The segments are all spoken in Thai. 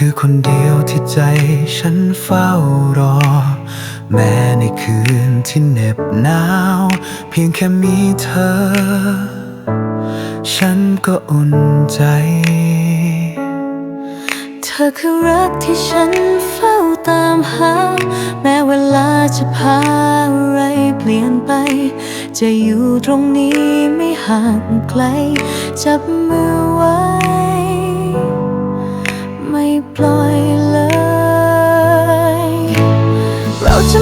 คือคนเดียวที่ใจฉันเฝ้ารอ แม้ในคืนที่เหน็บหนาว เพียงแค่มีเธอ ฉันก็อุ่นใจ เธอคือรักที่ฉันเฝ้าตามหา แม้เวลาจะพาอะไรเปลี่ยนไป จะอยู่ตรงนี้ไม่ห่างไกล จับมือไว้ ปล่อยเลย เราจะ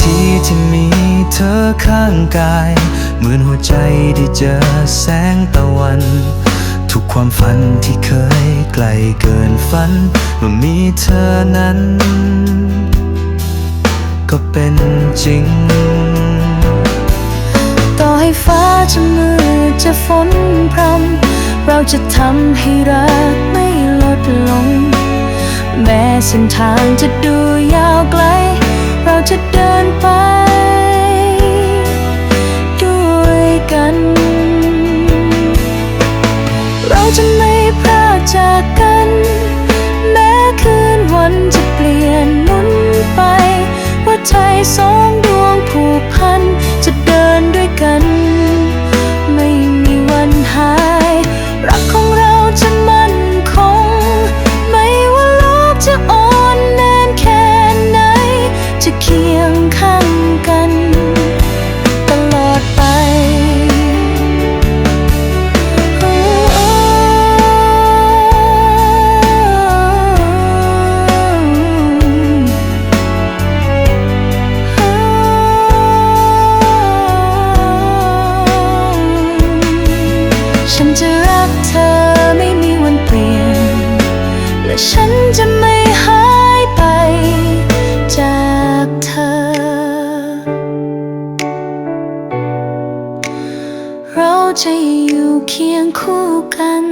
ทีที่มีเธอข้างกายเหมือนหัวใจได้เจอแสงตะวัน ทุกความฝันที่เคยไกลเกินฝันเมื่อมีเธอนั้น ก็เป็นจริง ต่อให้ฟ้าจะมืดจะฝนพรำเราจะทำให้รักไม่ลดลง แม้เส้นทางจะดูยาวไกล จะไม่พลาดจากกัน จะอยู่เคียงคู่กัน